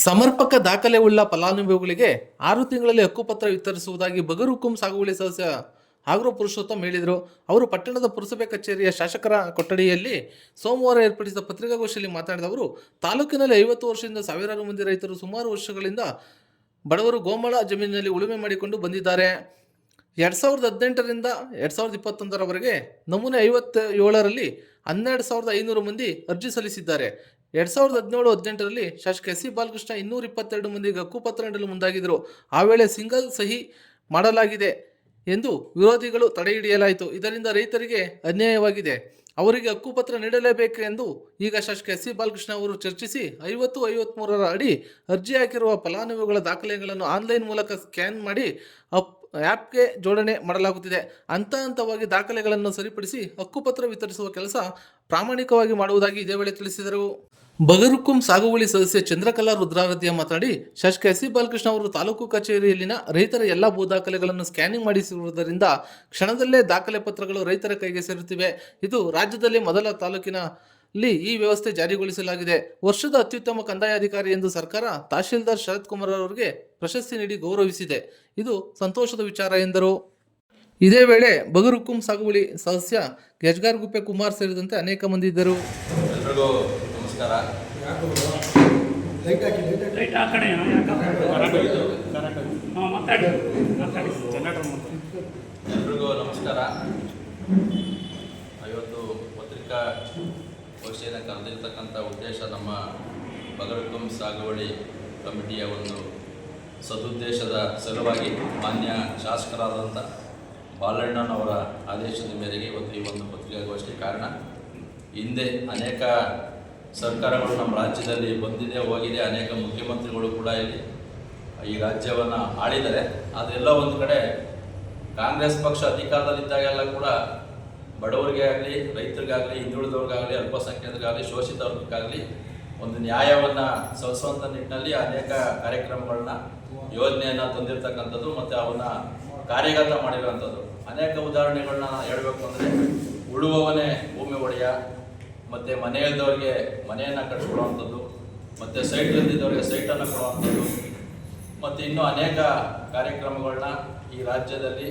ಸಮರ್ಪಕ ದಾಖಲೆ ಉಳ್ಳ ಫಲಾನುಭವಿಗಳಿಗೆ ಆರು ತಿಂಗಳಲ್ಲಿ ಹಕ್ಕುಪತ್ರ ವಿತರಿಸುವುದಾಗಿ ಬಗರುಕುಂ ಸಾಗುವಳಿ ಸದಸ್ಯ ಆಗ್ರೋ ಪುರುಷೋತ್ತಮ್ ಹೇಳಿದರು. ಅವರು ಪಟ್ಟಣದ ಪುರಸಭೆ ಕಚೇರಿಯ ಶಾಸಕರ ಕೊಠಡಿಯಲ್ಲಿ ಸೋಮವಾರ ಏರ್ಪಡಿಸಿದ ಪತ್ರಿಕಾಗೋಷ್ಠಿಯಲ್ಲಿ ಮಾತನಾಡಿದ ಅವರು, ತಾಲೂಕಿನಲ್ಲಿ ಐವತ್ತು ವರ್ಷದಿಂದ ಸಾವಿರಾರು ಮಂದಿ ರೈತರು ಸುಮಾರು ವರ್ಷಗಳಿಂದ ಬಡವರು ಗೋಮಾಳ ಜಮೀನಿನಲ್ಲಿ ಉಳುಮೆ ಮಾಡಿಕೊಂಡು ಬಂದಿದ್ದಾರೆ. ಎರಡು ಸಾವಿರದ ಹದಿನೆಂಟರಿಂದ ಎರಡು ಸಾವಿರದ ಇಪ್ಪತ್ತೊಂದರವರೆಗೆ ನಮೂನೆ ಐವತ್ತ ಏಳರಲ್ಲಿ ಹನ್ನೆರಡು ಸಾವಿರದ ಐನೂರು ಮಂದಿ ಅರ್ಜಿ ಸಲ್ಲಿಸಿದ್ದಾರೆ. ಎರಡು ಸಾವಿರದ ಹದಿನೇಳು, ಹದಿನೆಂಟರಲ್ಲಿ ಶಾಸಕ ಎಸ್ ಸಿ ಬಾಲಕೃಷ್ಣ ಇನ್ನೂರ ಇಪ್ಪತ್ತೆರಡು ಮಂದಿಗೆ ಹಕ್ಕುಪತ್ರ ನೀಡಲು ಮುಂದಾಗಿದ್ದರು. ಆ ವೇಳೆ ಸಿಂಗಲ್ ಸಹಿ ಮಾಡಲಾಗಿದೆ ಎಂದು ವಿರೋಧಿಗಳು ತಡೆ ಹಿಡಿಯಲಾಯಿತು. ಇದರಿಂದ ರೈತರಿಗೆ ಅನ್ಯಾಯವಾಗಿದೆ. ಅವರಿಗೆ ಹಕ್ಕುಪತ್ರ ನೀಡಲೇಬೇಕು ಎಂದು ಈಗ ಶಾಸಕ ಎಸ್ ಸಿ ಬಾಲಕೃಷ್ಣ ಅವರು ಚರ್ಚಿಸಿ ಐವತ್ತು ಐವತ್ತ್ಮೂರರ ಅಡಿ ಅರ್ಜಿ ಹಾಕಿರುವ ಫಲಾನುಭವಿಗಳ ದಾಖಲೆಗಳನ್ನು ಆನ್ಲೈನ್ ಮೂಲಕ ಸ್ಕ್ಯಾನ್ ಮಾಡಿ ಅಪ್ ಆ್ಯಪ್ಗೆ ಜೋಡಣೆ ಮಾಡಲಾಗುತ್ತಿದೆ. ಹಂತ ಹಂತವಾಗಿ ದಾಖಲೆಗಳನ್ನು ಸರಿಪಡಿಸಿ ಹಕ್ಕುಪತ್ರ ವಿತರಿಸುವ ಕೆಲಸ ಪ್ರಾಮಾಣಿಕವಾಗಿ ಮಾಡುವುದಾಗಿ ಇದೇ ವೇಳೆ ತಿಳಿಸಿದರು. ಬಗರುಕುಂ ಸಾಗುವಳಿ ಸದಸ್ಯ ಚಂದ್ರಕಲಾ ರುದ್ರಾರತಿಯ ಮಾತನಾಡಿ, ಶಾಸಕ ಎಸ್ ಸಿ ಬಾಲಕೃಷ್ಣ ಅವರು ತಾಲೂಕು ಕಚೇರಿಯಲ್ಲಿನ ರೈತರ ಎಲ್ಲ ಭೂ ದಾಖಲೆಗಳನ್ನು ಸ್ಕ್ಯಾನಿಂಗ್ ಮಾಡಿಸಿರುವುದರಿಂದ ಕ್ಷಣದಲ್ಲೇ ದಾಖಲೆ ಪತ್ರಗಳು ರೈತರ ಕೈಗೆ ಸೇರುತ್ತಿವೆ. ಇದು ರಾಜ್ಯದಲ್ಲಿ ಮೊದಲ ತಾಲೂಕಿನಲ್ಲಿ ಈ ವ್ಯವಸ್ಥೆ ಜಾರಿಗೊಳಿಸಲಾಗಿದೆ. ವರ್ಷದ ಅತ್ಯುತ್ತಮ ಕಂದಾಯ ಅಧಿಕಾರಿ ಎಂದು ಸರ್ಕಾರ ತಹಶೀಲ್ದಾರ್ ಶರತ್ ಕುಮಾರ್ ಅವರಿಗೆ ಪ್ರಶಸ್ತಿ ನೀಡಿ ಗೌರವಿಸಿದೆ. ಇದು ಸಂತೋಷದ ವಿಚಾರ ಎಂದರು. ಇದೇ ವೇಳೆ ಬಗರುಕುಂ ಸಾಗುವಳಿ ಸದಸ್ಯ ಗೆಜ್ಗಾರ್ ಗುಪ್ಪೆ ಕುಮಾರ್ ಸೇರಿದಂತೆ ಅನೇಕ ಮಂದಿ ಇದ್ದರು. ಎಲ್ರಿಗೂ ನಮಸ್ಕಾರ. ಇವತ್ತು ಪತ್ರಿಕಾ ಗೋಷ್ಠಿಯನ್ನು ಕರೆದಿರ್ತಕ್ಕಂಥ ಉದ್ದೇಶ ನಮ್ಮ ಬಗರಕುಂ ಸಾಗುವಳಿ ಕಮಿಟಿಯ ಒಂದು ಸದುದ್ದೇಶದ ಸಲುವಾಗಿ ಮಾನ್ಯ ಶಾಸಕರಾದಂಥ ಬಾಲಣ್ಣನವರ ಆದೇಶದ ಮೇರೆಗೆ ಇವತ್ತು ಈ ಒಂದು ಪತ್ರಿಕಾಗೋಷ್ಠಿ ಕಾರಣ. ಹಿಂದೆ ಅನೇಕ ಸರ್ಕಾರಗಳು ನಮ್ಮ ರಾಜ್ಯದಲ್ಲಿ ಬಂದಿದೆ, ಹೋಗಿದೆ, ಅನೇಕ ಮುಖ್ಯಮಂತ್ರಿಗಳು ಕೂಡ ಇಲ್ಲಿ ಈ ರಾಜ್ಯವನ್ನು ಆಳಿದರೆ ಅದೆಲ್ಲ ಒಂದು ಕಡೆ ಕಾಂಗ್ರೆಸ್ ಪಕ್ಷ ಅಧಿಕಾರದಲ್ಲಿದ್ದಾಗೆಲ್ಲ ಕೂಡ ಬಡವರಿಗೆ ಆಗಲಿ ರೈತರಿಗಾಗಲಿ, ಹಿಂದುಳಿದವ್ರಿಗಾಗಲಿ, ಅಲ್ಪಸಂಖ್ಯಾತರಿಗಾಗಲಿ, ಶೋಷಿತವ್ರಿಗಾಗಲಿ ಒಂದು ನ್ಯಾಯವನ್ನು ಸಲ್ಲಿಸುವಂಥ ನಿಟ್ಟಿನಲ್ಲಿ ಅನೇಕ ಕಾರ್ಯಕ್ರಮಗಳನ್ನ, ಯೋಜನೆಯನ್ನು ತಂದಿರತಕ್ಕಂಥದ್ದು ಮತ್ತು ಅವನ್ನ ಕಾರ್ಯಗತ ಮಾಡಿರುವಂಥದ್ದು. ಅನೇಕ ಉದಾಹರಣೆಗಳನ್ನ ನಾನು ಹೇಳಬೇಕು ಅಂದರೆ ಉಳುವವನೇ ಭೂಮಿ ಒಡೆಯ, ಮತ್ತು ಮನೆ ಇಲ್ದವ್ರಿಗೆ ಮನೆಯನ್ನು ಕಟ್ಕೊಳ್ಳುವಂಥದ್ದು, ಮತ್ತು ಸೈಟ್ ಇಲ್ದಿದ್ದವ್ರಿಗೆ ಸೈಟನ್ನು ಕೊಡುವಂಥದ್ದು, ಮತ್ತು ಇನ್ನೂ ಅನೇಕ ಕಾರ್ಯಕ್ರಮಗಳನ್ನ ಈ ರಾಜ್ಯದಲ್ಲಿ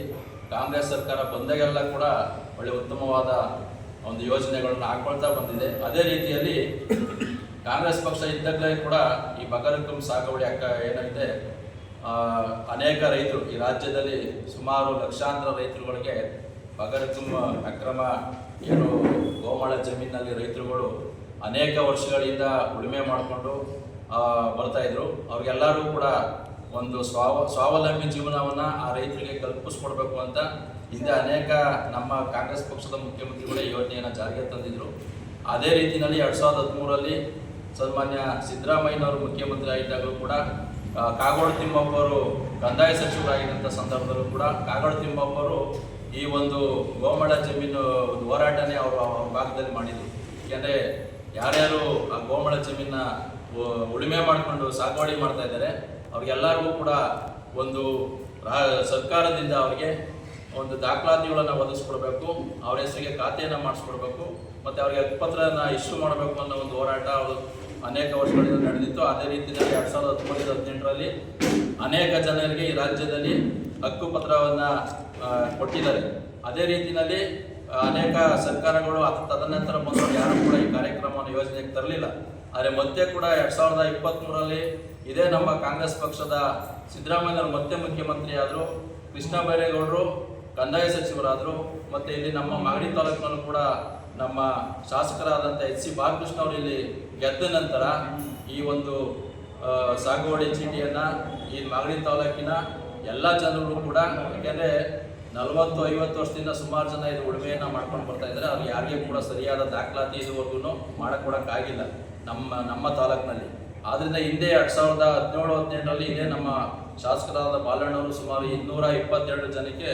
ಕಾಂಗ್ರೆಸ್ ಸರ್ಕಾರ ಬಂದಾಗೆಲ್ಲ ಕೂಡ ಒಳ್ಳೆ ಉತ್ತಮವಾದ ಒಂದು ಯೋಜನೆಗಳನ್ನು ಹಾಕೊಳ್ತಾ ಬಂದಿದೆ. ಅದೇ ರೀತಿಯಲ್ಲಿ ಕಾಂಗ್ರೆಸ್ ಪಕ್ಷ ಇದ್ದಾಗಲೇ ಕೂಡ ಈ ಬಗರಕಂ ಸಾಗುವಳಿ ಅಕ್ಕ ಏನಾಗಿದೆ ಆ, ಅನೇಕ ರೈತರು ಈ ರಾಜ್ಯದಲ್ಲಿ ಸುಮಾರು ಲಕ್ಷಾಂತರ ರೈತರುಗಳಿಗೆ ಬಗರಕಂ ಅಕ್ರಮ ಏನು ಗೋಮಾಳ ಜಮೀನಿನಲ್ಲಿ ರೈತರುಗಳು ಅನೇಕ ವರ್ಷಗಳಿಂದ ಉಳುಮೆ ಮಾಡಿಕೊಂಡು ಬರ್ತಾಯಿದ್ರು ಅವ್ರಿಗೆಲ್ಲರೂ ಕೂಡ ಒಂದು ಸ್ವಾವ, ಸ್ವಾವಲಂಬಿ ಜೀವನವನ್ನು ಆ ರೈತರಿಗೆ ಕಲ್ಪಿಸ್ಕೊಡ್ಬೇಕು ಅಂತ ಹಿಂದೆ ಅನೇಕ ನಮ್ಮ ಕಾಂಗ್ರೆಸ್ ಪಕ್ಷದ ಮುಖ್ಯಮಂತ್ರಿಗಳೇ ಯೋಜನೆಯನ್ನು ಜಾರಿಗೆ ತಂದಿದ್ದರು ಅದೇ ರೀತಿಯಲ್ಲಿ ಎರಡು ಸಾವಿರದ ಹದಿಮೂರರಲ್ಲಿ ಸನ್ಮಾನ್ಯ ಸಿದ್ದರಾಮಯ್ಯನವರು ಮುಖ್ಯಮಂತ್ರಿ ಆಗಿದ್ದಾಗಲೂ ಕೂಡ ಕಾಗೋಡು ತಿಮ್ಮಪ್ಪ ಅವರು ಕಂದಾಯ ಸಚಿವರಾಗಿದ್ದಂಥ ಸಂದರ್ಭದಲ್ಲೂ ಕೂಡ ಕಾಗೋಡು ತಿಮ್ಮಪ್ಪ ಈ ಒಂದು ಗೋಮಡ ಜಮೀನು ಒಂದು ಹೋರಾಟನೇ ಅವರು ಅವರ ಭಾಗದಲ್ಲಿ ಮಾಡಿದರು. ಯಾಕೆಂದರೆ ಯಾರ್ಯಾರು ಆ ಗೋಮಾಳ ಜಮೀನ ಉಳುಮೆ ಮಾಡಿಕೊಂಡು ಸಾಗುವಳಿ ಮಾಡ್ತಾ ಇದ್ದಾರೆ ಅವ್ರಿಗೆಲ್ಲರಿಗೂ ಕೂಡ ಒಂದು ಸರ್ಕಾರದಿಂದ ಅವರಿಗೆ ಒಂದು ದಾಖಲಾತಿಗಳನ್ನು ಒದಗಿಸ್ಕೊಡ್ಬೇಕು, ಅವ್ರ ಹೆಸರಿಗೆ ಖಾತೆಯನ್ನು ಮಾಡಿಸ್ಕೊಡ್ಬೇಕು, ಮತ್ತು ಅವರಿಗೆ ಹಕ್ಕುಪತ್ರನ ಇಶ್ಯೂ ಮಾಡಬೇಕು ಅನ್ನೋ ಒಂದು ಹೋರಾಟ ಅವರು ಅನೇಕ ವರ್ಷಗಳಿಂದ ನಡೆದಿತ್ತು. ಅದೇ ರೀತಿಯಲ್ಲಿ ಎರಡು ಸಾವಿರದ ಹತ್ತೊಂಬತ್ತು ಹದಿನೆಂಟರಲ್ಲಿ ಅನೇಕ ಜನರಿಗೆ ಈ ರಾಜ್ಯದಲ್ಲಿ ಹಕ್ಕುಪತ್ರವನ್ನು ಕೊಟ್ಟಿದ್ದಾರೆ. ಅದೇ ರೀತಿಯಲ್ಲಿ ಅನೇಕ ಸರ್ಕಾರಗಳು ಅದು ತದನಂತರ ಮೊದಲು ಯಾರು ಕೂಡ ಈ ಕಾರ್ಯಕ್ರಮವನ್ನು ಯೋಜನೆಗೆ ತರಲಿಲ್ಲ. ಆದರೆ ಮತ್ತೆ ಕೂಡ ಎರಡು ಸಾವಿರದ ಇಪ್ಪತ್ತ್ಮೂರರಲ್ಲಿ ಇದೇ ನಮ್ಮ ಕಾಂಗ್ರೆಸ್ ಪಕ್ಷದ ಸಿದ್ದರಾಮಯ್ಯನವರು ಮತ್ತೆ ಮುಖ್ಯಮಂತ್ರಿ ಆದರು ಕೃಷ್ಣ ಬೈರೇಗೌಡರು, ಕಂದಾಯ ಸಚಿವರಾದರು, ಮತ್ತು ಇಲ್ಲಿ ನಮ್ಮ ಮಾಗಡಿ ತಾಲೂಕಿನಲ್ಲೂ ಕೂಡ ನಮ್ಮ ಶಾಸಕರಾದಂಥ ಎಚ್ ಸಿ ಬಾಲಕೃಷ್ಣ ಅವರು ಇಲ್ಲಿ ಗೆದ್ದ ನಂತರ ಈ ಒಂದು ಸಾಗುವಳಿ ಚೀಟಿಯನ್ನು ಈ ಮಾಗಡಿ ತಾಲೂಕಿನ ಎಲ್ಲ ಜನರು ಕೂಡ, ಯಾಕೆಂದರೆ ನಲವತ್ತು, ಐವತ್ತು ವರ್ಷದಿಂದ ಸುಮಾರು ಜನ ಇದು ಉಳುಮೆಯನ್ನು ಮಾಡ್ಕೊಂಡು ಬರ್ತಾ ಇದ್ದಾರೆ. ಅವ್ರು ಯಾರಿಗೂ ಕೂಡ ಸರಿಯಾದ ದಾಖಲಾತಿ ಇದುವರೆಗೂ ಮಾಡಿಕೊಡೋಕ್ಕಾಗಿಲ್ಲ ನಮ್ಮ ನಮ್ಮ ತಾಲೂಕಿನಲ್ಲಿ. ಆದ್ದರಿಂದ ಹಿಂದೆ ಎರಡು ಸಾವಿರದ ಹದಿನೇಳು ಹದಿನೆಂಟರಲ್ಲಿ ಇದೇ ನಮ್ಮ ಶಾಸಕರಾದ ಬಾಲಣ್ಣವರು ಸುಮಾರು ಇನ್ನೂರ ಇಪ್ಪತ್ತೆರಡು ಜನಕ್ಕೆ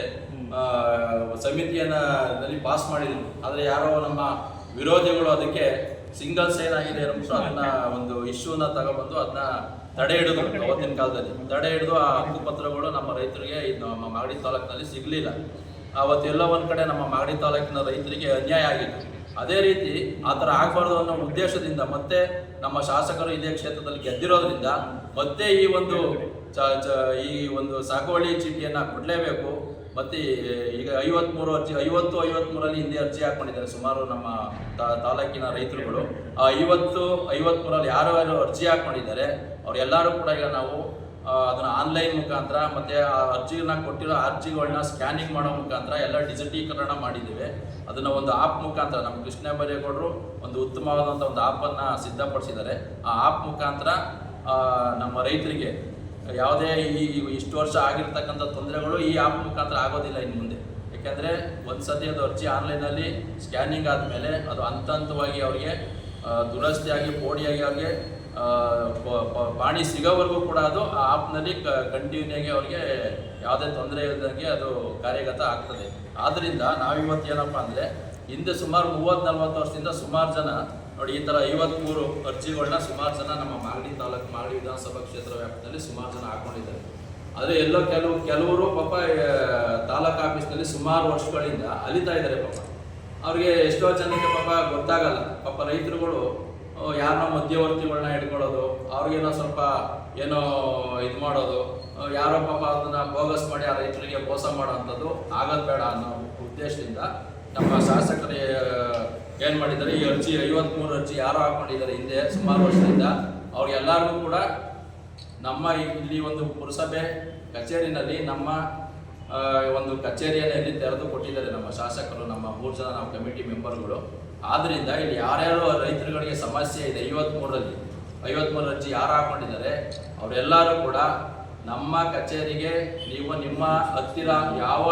ಆ, ಸಮಿತಿಯನ್ನ ನಲ್ಲಿ ಪಾಸ್ ಮಾಡಿದ್ರು. ಆದರೆ ಯಾರೋ ನಮ್ಮ ವಿರೋಧಿಗಳು ಅದಕ್ಕೆ ಸಿಂಗಲ್ಸ್ ಏನಾಗಿದೆ ಅಂದ್ಬಿಟ್ಟು ಅದನ್ನ ಒಂದು ಇಶ್ಯೂನ ತಗೊಬಂದು ಅದನ್ನ ತಡೆ ಹಿಡಿದು ಅವತ್ತಿನ ಕಾಲದಲ್ಲಿ. ತಡೆ ಹಿಡಿದು ಆ ಹಕ್ಕುಪತ್ರಗಳು ನಮ್ಮ ರೈತರಿಗೆ ಇದು ನಮ್ಮ ಮಾಗಡಿ ತಾಲೂಕಿನಲ್ಲಿ ಸಿಗಲಿಲ್ಲ. ಅವತ್ತೆಲ್ಲೋ ಒಂದು ಕಡೆ ನಮ್ಮ ಮಾಗಡಿ ತಾಲೂಕಿನ ರೈತರಿಗೆ ಅನ್ಯಾಯ ಆಗಿತ್ತು. ಅದೇ ರೀತಿ ಆ ಥರ ಆಗಬಾರ್ದು ಅನ್ನೋ ಉದ್ದೇಶದಿಂದ ಮತ್ತೆ ನಮ್ಮ ಶಾಸಕರು ಇದೇ ಕ್ಷೇತ್ರದಲ್ಲಿ ಗೆದ್ದಿರೋದ್ರಿಂದ ಮತ್ತೆ ಈ ಒಂದು ಚ ಚ, ಈ ಒಂದು ಸಾಗುವಳಿ ಚೀಟಿಯನ್ನು ಕೊಡಲೇಬೇಕು. ಮತ್ತು ಈಗ ಐವತ್ಮೂರು ಅರ್ಜಿ, ಐವತ್ತು, ಐವತ್ಮೂರಲ್ಲಿ ಹಿಂದೆ ಅರ್ಜಿ ಹಾಕ್ಕೊಂಡಿದ್ದಾರೆ ಸುಮಾರು ನಮ್ಮ ತಾಲೂಕಿನ ರೈತರುಗಳು. ಆ ಐವತ್ತು, ಐವತ್ಮೂರಲ್ಲಿ ಯಾರು ಯಾರು ಅರ್ಜಿ ಹಾಕ್ಕೊಂಡಿದ್ದಾರೆ ಅವರೆಲ್ಲರೂ ಕೂಡ ಈಗ ನಾವು ಅದನ್ನ ಆನ್ಲೈನ್ ಮುಖಾಂತರ ಮತ್ತೆ ಆ ಅರ್ಜಿನ ಕೊಟ್ಟಿರೋ ಅರ್ಜಿಗಳನ್ನ ಸ್ಕ್ಯಾನಿಂಗ್ ಮಾಡೋ ಮುಖಾಂತರ ಎಲ್ಲ ಡಿಜಿಟೀಕರಣ ಮಾಡಿದ್ದೇವೆ. ಅದನ್ನ ಒಂದು ಆಪ್ ಮುಖಾಂತರ ನಮ್ಮ ಕೃಷ್ಣ ಬೈರೇಗೌಡರು ಒಂದು ಉತ್ತಮವಾದಂಥ ಒಂದು ಆಪನ್ನು ಸಿದ್ಧಪಡಿಸಿದ್ದಾರೆ. ಆ ಆಪ್ ಮುಖಾಂತರ ನಮ್ಮ ರೈತರಿಗೆ ಯಾವುದೇ ಈ, ಈ- ಇಷ್ಟು ವರ್ಷ ಆಗಿರ್ತಕ್ಕಂಥ ತೊಂದರೆಗಳು ಈ ಆಪ್ ಮುಖಾಂತರ ಆಗೋದಿಲ್ಲ ಇನ್ನು ಮುಂದೆ. ಯಾಕೆಂದರೆ ಒಂದು ಸತಿ ಅದು ಅರ್ಜಿ ಆನ್ಲೈನಲ್ಲಿ ಸ್ಕ್ಯಾನಿಂಗ್ ಆದಮೇಲೆ ಅದು ಹಂತ ಹಂತವಾಗಿ ಅವರಿಗೆ ದುರಸ್ತಿಯಾಗಿ ಪೋಡಿಯಾಗಿ ಅವ್ರಿಗೆ ಪಾಣಿ ಸಿಗೋವರೆಗೂ ಕೂಡ ಅದು ಆ ಆ್ಯಪ್ನಲ್ಲಿ ಕಂಟಿನ್ಯೂ ಆಗಿ ಅವ್ರಿಗೆ ಯಾವುದೇ ತೊಂದರೆ ಇಲ್ಲದಂಗೆ ಅದು ಕಾರ್ಯಗತ ಆಗ್ತದೆ. ಆದ್ದರಿಂದ ನಾವಿವತ್ತು ಏನಪ್ಪ ಅಂದರೆ, ಹಿಂದೆ ಸುಮಾರು ಮೂವತ್ತು ನಲ್ವತ್ತು ವರ್ಷದಿಂದ ಸುಮಾರು ಜನ, ನೋಡಿ ಈ ಥರ ಐವತ್ಮೂರು ಅರ್ಜಿಗಳನ್ನ ಸುಮಾರು ಜನ ನಮ್ಮ ಮಾಗಡಿ ತಾಲೂಕು ಮಾಗಡಿ ವಿಧಾನಸಭಾ ಕ್ಷೇತ್ರ ವ್ಯಾಪ್ತಿಯಲ್ಲಿ ಸುಮಾರು ಜನ ಹಾಕ್ಕೊಂಡಿದ್ದಾರೆ ಆದರೆ ಎಲ್ಲೋ ಕೆಲವು, ಕೆಲವರು ಪಾಪ ತಾಲೂಕು ಆಫೀಸ್ನಲ್ಲಿ ಸುಮಾರು ವರ್ಷಗಳಿಂದ ಅಲಿತಾ ಇದ್ದಾರೆ ಪಾಪ. ಅವ್ರಿಗೆ ಎಷ್ಟೋ ಜನಕ್ಕೆ ಪಾಪ ಗೊತ್ತಾಗಲ್ಲ. ಪಾಪ ರೈತರುಗಳು ಯಾರನ್ನೋ ಮಧ್ಯವರ್ತಿಗಳನ್ನ ಹಿಡ್ಕೊಳ್ಳೋದು ಅವ್ರಿಗೇನೋ ಸ್ವಲ್ಪ ಏನೋ ಇದು ಮಾಡೋದು ಯಾರೋ ಪಾಪ ಅದನ್ನ ಬೋಗಸ್ ಮಾಡಿ ಆ ರೈತರಿಗೆ ಮೋಸ ಮಾಡೋವಂಥದ್ದು ಆಗೋದು ಬೇಡ ಅನ್ನೋ ಉದ್ದೇಶದಿಂದ ನಮ್ಮ ಶಾಸಕರು ಏನು ಮಾಡಿದ್ದಾರೆ, ಈ ಅರ್ಜಿ, ಐವತ್ಮೂರು ಅರ್ಜಿ ಯಾರೋ ಹಾಕೊಂಡಿದ್ದಾರೆ ಹಿಂದೆ ಸುಮಾರು ವರ್ಷದಿಂದ. ಅವ್ರಿಗೆಲ್ಲರಿಗೂ ಕೂಡ ನಮ್ಮ ಇಲ್ಲಿ ಒಂದು ಪುರಸಭೆ ಕಚೇರಿನಲ್ಲಿ ನಮ್ಮ ಒಂದು ಕಚೇರಿಯನ್ನು ಇಲ್ಲಿ ತೆರೆದು ಕೊಟ್ಟಿದ್ದಾರೆ ನಮ್ಮ ಶಾಸಕರು, ನಮ್ಮ ಮೂರು ಜನ, ನಮ್ಮ ಕಮಿಟಿ ಮೆಂಬರ್ಗಳು. ಆದ್ರಿಂದ ಇಲ್ಲಿ ಯಾರ್ಯಾರು ರೈತರುಗಳಿಗೆ ಸಮಸ್ಯೆ ಇದೆ. ಐವತ್ಮೂರರಲ್ಲಿ ಐವತ್ಮೂರು ಅರ್ಜಿ ಯಾರು ಹಾಕೊಂಡಿದ್ದಾರೆ, ಅವರೆಲ್ಲರೂ ಕೂಡ ನಮ್ಮ ಕಚೇರಿಗೆ ನೀವು ನಿಮ್ಮ ಹತ್ತಿರ ಯಾವ